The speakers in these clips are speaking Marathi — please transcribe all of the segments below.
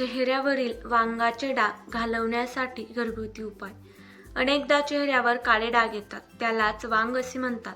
चेहऱ्यावरील वांगाचे डाग घालवण्यासाठी घरगुती उपाय. अनेकदा चेहऱ्यावर काळे डाग येतात त्यालाच वांग असे म्हणतात.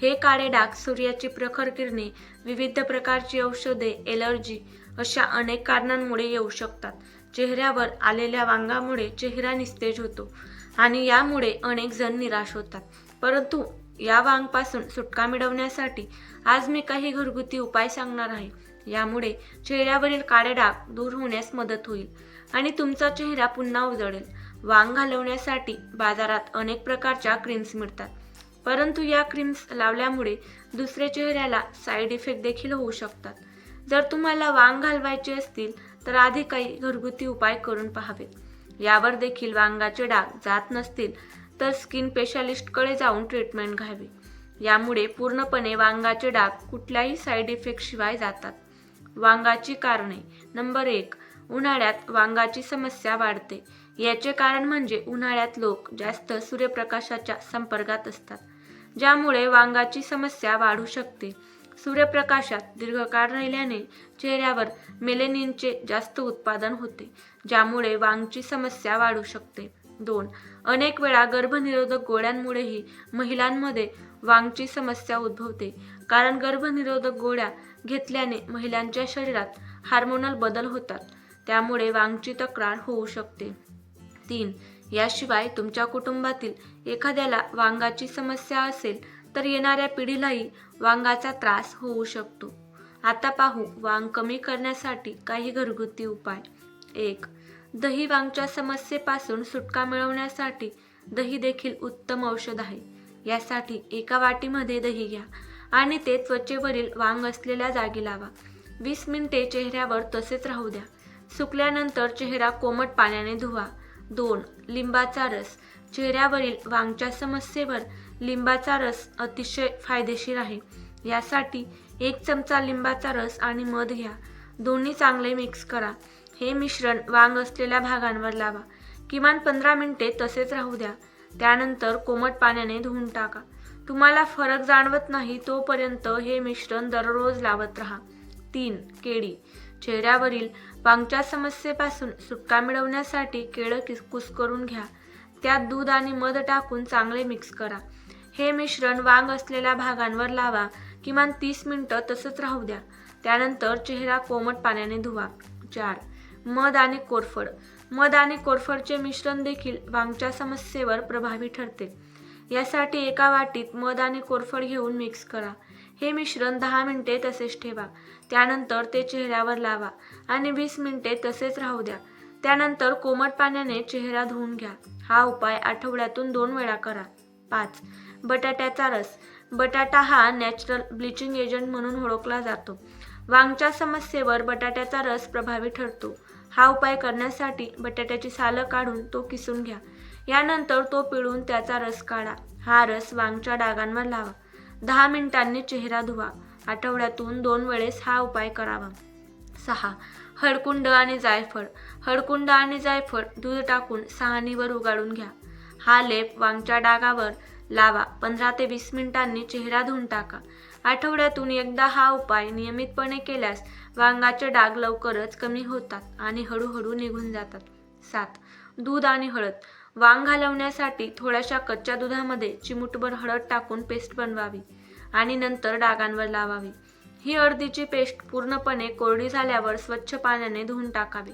हे काळे डाग सूर्याची प्रखर किरणे विविध प्रकारची औषधे एलर्जी अशा अनेक कारणांमुळे येऊ शकतात. चेहऱ्यावर आलेल्या वांगामुळे चेहरा निस्तेज होतो आणि यामुळे अनेक जण निराश होतात. परंतु या वांगपासून सुटका मिळवण्यासाठी आज मी काही घरगुती उपाय सांगणार आहे. यामुळे चेहऱ्यावरील काळे डाग दूर होण्यास मदत होईल आणि तुमचा चेहरा पुन्हा उजळेल. वांग घालवण्यासाठी बाजारात अनेक प्रकारच्या क्रीम्स मिळतात. परंतु या क्रीम्स लावल्यामुळे दुसऱ्या चेहऱ्याला साईड इफेक्ट देखील होऊ शकतात. जर तुम्हाला वांग घालवायचे असतील तर आधी काही घरगुती उपाय करून पहावेत. यावर देखील वांगाचे डाग जात नसतील तर स्किन स्पेशालिस्टकडे जाऊन ट्रीटमेंट घ्यावी. यामुळे पूर्णपणे वांगाचे डाग कुठल्याही साईड इफेक्ट शिवाय जातात. वांगाची कारणे. नंबर एक उन्हाळ्यात वांगाची समस्या वाढते. याचे कारण म्हणजे उन्हाळ्यात लोक जास्त सूर्यप्रकाशाच्या संपर्कात असतात ज्यामुळे वांगाची समस्या वाढू शकते. सूर्यप्रकाशात दीर्घकाळ राहिल्याने चेहऱ्यावर मेलेनिनचे जास्त उत्पादन होते ज्यामुळे वांगची समस्या वाढू शकते. दोन अनेक वेळा गर्भनिरोधक गोळ्यांमुळेही महिलांमध्ये वांगची समस्या उद्भवते कारण गर्भनिरोधक गोळ्या घेतल्याने महिलांच्या शरीरात हार्मोनल बदल होतात. त्यामुळे वांगची तक्रार होऊ शकते. तीन याशिवाय तुमच्या कुटुंबातील एखाद्याला वांगाची समस्या असेल तर येणाऱ्या पिढीलाही वांगाचा त्रास होऊ शकतो. आता पाहू वांग कमी करण्यासाठी काही घरगुती उपाय. एक दही वांगच्या समस्येपासून सुटका मिळवण्यासाठी दही देखील उत्तम औषध आहे. यासाठी एका वाटीमध्ये दही घ्या. आणि ते त्वचेवरील वांग असलेल्या जागी लावा. वीस मिनिटे चेहऱ्यावर तसेच राहू द्या. सुकल्यानंतर चेहरा कोमट पाण्याने धुवा. दोन लिंबाचा रस. चेहऱ्यावरील वांगच्या समस्येवर लिंबाचा रस अतिशय फायदेशीर आहे. यासाठी एक चमचा लिंबाचा रस आणि मध घ्या. दोन्ही चांगले मिक्स करा. हे मिश्रण वांग असलेल्या भागांवर लावा. किमान पंधरा मिनिटे तसेच राहू द्या. त्यानंतर कोमट पाण्याने धुवून टाका. तुम्हाला फरक जाणवत नाही तोपर्यंत हे मिश्रण दररोज लावत राहा. तीन केळी. चेहऱ्यावरील वांगच्या समस्येपासून सुटका मिळवण्यासाठी केळं किस कुस्करून घ्या. त्यात दूध आणि मध टाकून चांगले मिक्स करा. हे मिश्रण वांग असलेल्या भागांवर लावा. किमान तीस मिनटं तसंच राहू द्या. त्यानंतर चेहरा कोमट पाण्याने धुवा. चार मध आणि कोरफड. मध आणि कोरफडचे मिश्रण देखील वांगच्या समस्येवर प्रभावी ठरते. यासाठी एका वाटीत मध आणि कोरफड घेऊन मिक्स करा. हे मिश्रण दहा मिनिटे तसेच ठेवा. त्यानंतर ते चेहऱ्यावर लावा आणि वीस मिनिटे तसेच राहू द्या. त्यानंतर कोमट पाण्याने चेहरा धुवून घ्या. हा उपाय आठवड्यातून दोन वेळा करा. पाच. बटाट्याचा रस. बटाटा हा नॅचरल ब्लिचिंग एजंट म्हणून ओळखला जातो. वांगच्या समस्येवर बटाट्याचा रस प्रभावी ठरतो. हा उपाय करण्यासाठी बटाट्याची सालं काढून तो किसून घ्या. यानंतर तो पिळून त्याचा रस काढा. हा रस वांगच्या डागांवर लावा. दहा मिनिटांनी चेहरा धुवा. आठवड्यातून दोन वेळेस हा उपाय करावा. सहा. हळकुंड आणि जायफळ. हळकुंड आणि जायफळ दूध टाकून सहानीवर उगाळून घ्या. हा लेप वांगच्या डागावर लावा. पंधरा ते वीस मिनिटांनी चेहरा धुवून टाका. आठवड्यातून एकदा हा उपाय नियमितपणे केल्यास वांगाचे डाग लवकरच कमी होतात आणि हळूहळू निघून जातात. सात. दूध आणि हळद. वांग घालवण्यासाठी थोड्याशा कच्च्या दुधामध्ये चिमूटभर हळद टाकून पेस्ट बनवावी आणि नंतर डागांवर लावावी. ही हळदीची पेस्ट पूर्णपणे कोरडी झाल्यावर स्वच्छ पाण्याने धुवून टाकावी.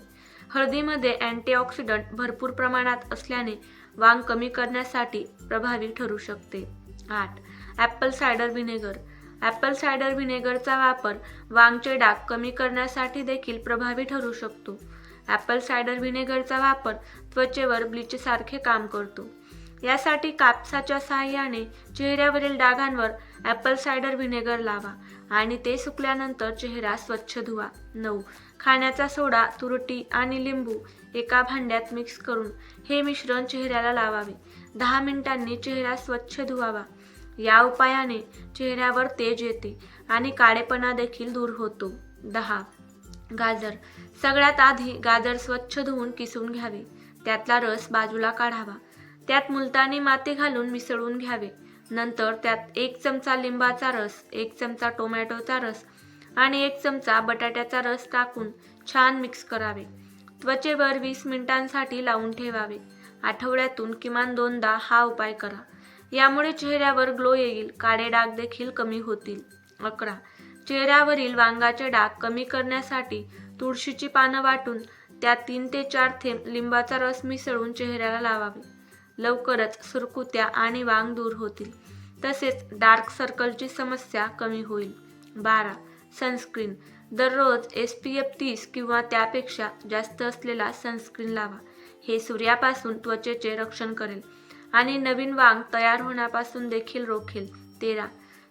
हळदीमध्ये अँटीऑक्सिडंट भरपूर प्रमाणात असल्याने वांग कमी करण्यासाठी प्रभावी ठरू शकते. आठ. Apple cider vinegar. Apple cider व्हिनेगरचा वापर वांगचे डाग कमी करण्यासाठी देखील प्रभावी ठरू शकतो. ॲपल सायडर व्हिनेगरचा वापर त्वचेवर ब्लीचसारखे काम करतो. यासाठी कापसाच्या सहाय्याने चेहऱ्यावरील डागांवर ॲपल सायडर व्हिनेगर लावा आणि ते सुकल्यानंतर चेहरा स्वच्छ धुवा. नऊ. खाण्याचा सोडा तुरटी आणि लिंबू एका भांड्यात मिक्स करून हे मिश्रण चेहऱ्याला लावावे. दहा मिनिटांनी चेहरा स्वच्छ धुवावा. या उपायाने चेहऱ्यावर तेज येते आणि काळेपणा देखील दूर होतो. दहा. गाजर. सगळ्यात आधी गाजर स्वच्छ धुवून किसून घ्यावे. त्यातला रस बाजूला काढावा. त्यात मुलतानी माती घालून मिसळून घ्यावे. नंतर त्यात एक चमचा लिंबाचा रस एक चमचा टोमॅटोचा रस आणि एक चमचा बटाट्याचा रस टाकून छान मिक्स करावे. त्वचेवर वीस मिनिटांसाठी लावून ठेवावे. आठवड्यातून किमान दोनदा हा उपाय करा. यामुळे चेहऱ्यावर ग्लो येईल काळे डाग देखील कमी होतील. अकरा. चेहऱ्यावरील वांगाचे डाग कमी करण्यासाठी तुळशीची पानं वाटून त्यात तीन ते चार थेंब लिंबाचा रस मिसळून चेहऱ्याला लावावे. लवकरच सुरकुत्या आणि वांग दूर होतील. तसेच डार्क सर्कलची समस्या कमी होईल. बारा. सनस्क्रीन. दररोज एस पी एफ तीस किंवा त्यापेक्षा जास्त असलेला सनस्क्रीन लावा. हे सूर्यापासून त्वचेचे रक्षण करेल. आणि नवीन वांग तयार होण्यापासून देखील रोखेल. तेरा.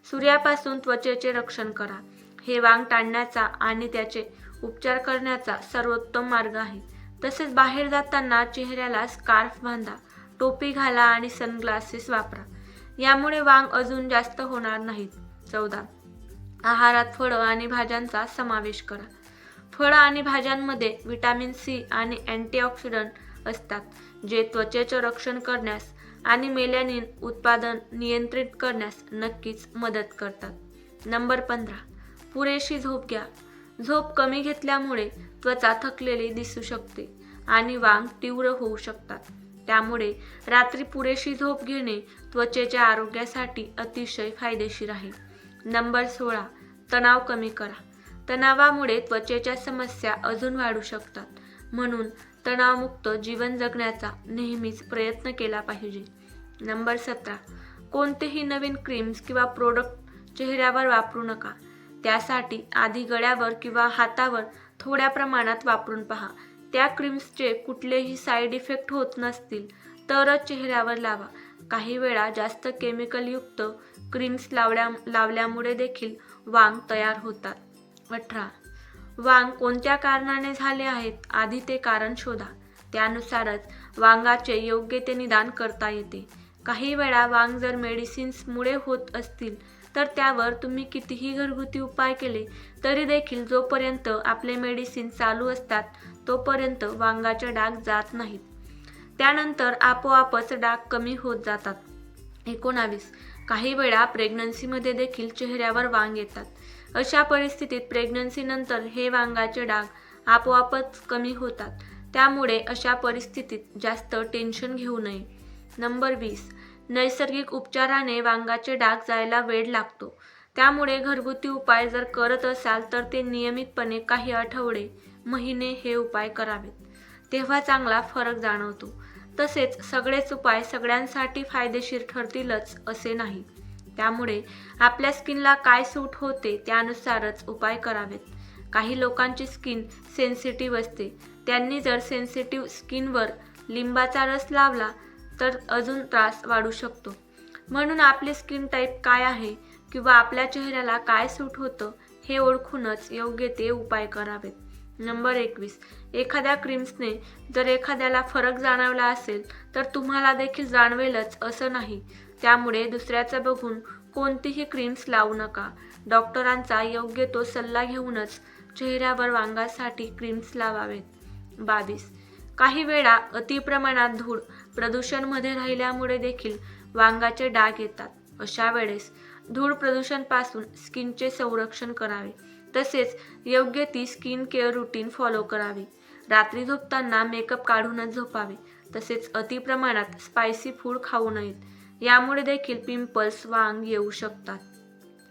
सूर्यापासून त्वचेचे रक्षण करा. हे वांग टाळण्याचा आणि त्याचे उपचार करण्याचा सर्वोत्तम मार्ग आहे. तसेच बाहेर जाताना चेहऱ्याला स्कार्फ बांधा टोपी घाला आणि सनग्लासेस वापरा. यामुळे वांग अजून जास्त होणार नाहीत. चौदा. आहारात फळं आणि भाज्यांचा समावेश करा. फळं आणि भाज्यांमध्ये विटॅमिन सी आणि अँटीऑक्सिडंट असतात जे त्वचेचं रक्षण करण्यास आणि मेलॅनिन उत्पादन नियंत्रित करण्यास नक्कीच मदत करतात. नंबर पंधरा. पुरेशी झोप घ्या. झोप कमी घेतल्यामुळे त्वचा थकलेली दिसू शकते आणि वांग तीव्र होऊ शकतात. त्यामुळे रात्री पुरेशी झोप घेणे त्वचेच्या आरोग्यासाठी अतिशय फायदेशीर आहे. नंबर सोळा. तणाव कमी करा. तणावामुळे त्वचेच्या समस्या अजून वाढू शकतात. म्हणून तणावमुक्त जीवन जगण्याचा नेहमीच प्रयत्न केला पाहिजे. नंबर सतरा. कोणतेही नवीन क्रीम्स किंवा प्रोडक्ट चेहऱ्यावर वापरू नका. त्यासाठी आधी गळ्यावर किंवा हातावर थोड्या प्रमाणात वापरून पहा. त्या क्रीम्सचे कुठलेही साईड इफेक्ट होत नसतील तरच चेहऱ्यावर लावा. काही वेळा जास्त केमिकलयुक्त क्रीम्स लावल्या लावल्यामुळे देखील वांग तयार होतात. अठरा. वांग कोणत्या कारणाने झाले आहेत? आधी ते कारण शोधा. त्यानुसारच वांगाचे योग्य ते निदान करता येते. काही वेळा वांग जर मेडिसिन्समुळे होत असतील तर त्यावर तुम्ही कितीही घरगुती उपाय केले तरी देखील जोपर्यंत आपले मेडिसिन चालू असतात तोपर्यंत वांगाचे डाग जात नाहीत. त्यानंतर आपोआपच डाग कमी होत जातात. एकोणावीस. काही वेळा प्रेग्नन्सीमध्ये देखील चेहऱ्यावर वांग येतात. अशा परिस्थितीत प्रेग्नन्सीनंतर हे वांगाचे डाग आपोआपच कमी होतात. त्यामुळे अशा परिस्थितीत जास्त टेन्शन घेऊ नये. नंबर वीस. नैसर्गिक उपचाराने वांगाचे डाग जायला वेळ लागतो. त्यामुळे घरगुती उपाय जर करत असाल तर ते नियमितपणे काही आठवडे महिने हे उपाय करावेत. तेव्हा चांगला फरक जाणवतो. तसेच सगळेच उपाय सगळ्यांसाठी फायदेशीर ठरतीलच असे नाही. त्यामुळे आपल्या स्किनला काय सूट होते त्यानुसारच उपाय करावेत. काही लोकांची स्किन सेन्सिटिव्ह असते. त्यांनी जर सेन्सिटिव्ह स्किनवर लिंबाचा रस लावला तर अजून त्रास वाढू शकतो. म्हणून आपली स्किन टाईप काय आहे किंवा आपल्या चेहऱ्याला काय सूट होतं हे ओळखूनच योग्य ते उपाय करावेत. नंबर एकवीस. एखाद्या क्रीम्सने जर एखाद्याला फरक जाणवला असेल तर तुम्हाला देखील जाणवेलच असं नाही. त्यामुळे दुसऱ्याचं बघून कोणतीही क्रीम्स लावू नका. डॉक्टरांचा योग्य तो सल्ला घेऊनच चेहऱ्यावर वांगासाठी क्रीम्स लावावेत. बावीस. काही वेळा अतिप्रमाणात धूळ प्रदूषणमध्ये राहिल्यामुळे देखील वांगाचे डाग येतात. अशा वेळेस धूळ प्रदूषणपासून स्किनचे संरक्षण करावे. तसेच योग्य ती स्किन केअर रुटीन फॉलो करावी. रात्री झोपताना मेकअप काढूनच झोपावे. तसेच अतिप्रमाणात स्पायसी फूड खाऊ नयेत. यामुळे देखील पिंपल्स वांग येऊ शकतात.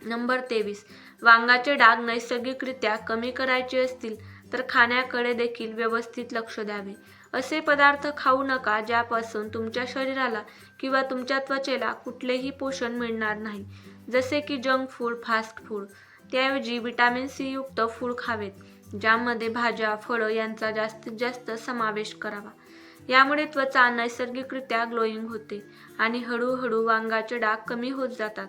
नंबर तेवीस. वांगाचे डाग नैसर्गिकरित्या कमी करायचे असतील तर खाण्याकडे देखील व्यवस्थित लक्ष द्यावे. असे पदार्थ खाऊ नका ज्यापासून तुमच्या शरीराला किंवा तुमच्या त्वचेला कुठलेही पोषण मिळणार नाही. जसे की जंक फूड फास्ट फूड. त्याऐवजी विटॅमिन सी युक्त फूड खावेत ज्यामध्ये भाज्या फळं यांचा जास्तीत जास्त समावेश करावा. यामुळे त्वचा नैसर्गिकरित्या ग्लोईंग होते आणि हळूहळू वांगाचे डाग कमी होत जातात.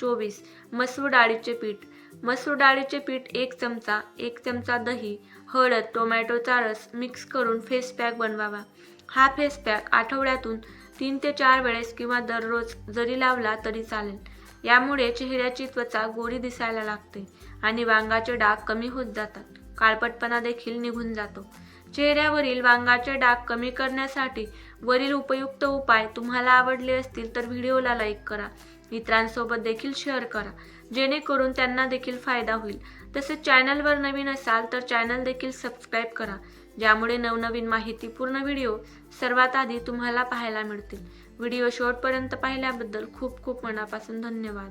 चोवीस. मसूर डाळीचे पीठ. मसूर डाळीचे पीठ एक चमचा एक चमचा दही हळद टोमॅटोचा रस मिक्स करून फेस पॅक बनवावा. हा फेस पॅक आठवड्यातून तीन ते चार वेळेस किंवा दररोज जरी लावला तरी चालेल. यामुळे चेहऱ्याची त्वचा गोरी दिसायला लागते आणि वांगाचे डाग कमी होत जातात. काळपटपणा देखील निघून जातो. चेहऱ्यावरील वांगाचे डाग कमी करण्यासाठी वरील उपयुक्त उपाय तुम्हाला आवडले असतील तर व्हिडिओला लाईक करा. इतरांसोबत देखील शेअर करा. जेणेकरून त्यांना देखील फायदा होईल. तसेच चॅनलवर नवीन असाल तर चॅनल देखील सबस्क्राईब करा. ज्यामुळे नवनवीन माहितीपूर्ण व्हिडिओ सर्वात आधी तुम्हाला पाहायला मिळतील. व्हिडिओ शेवटपर्यंत पाहिल्याबद्दल खूप खूप मनापासून धन्यवाद.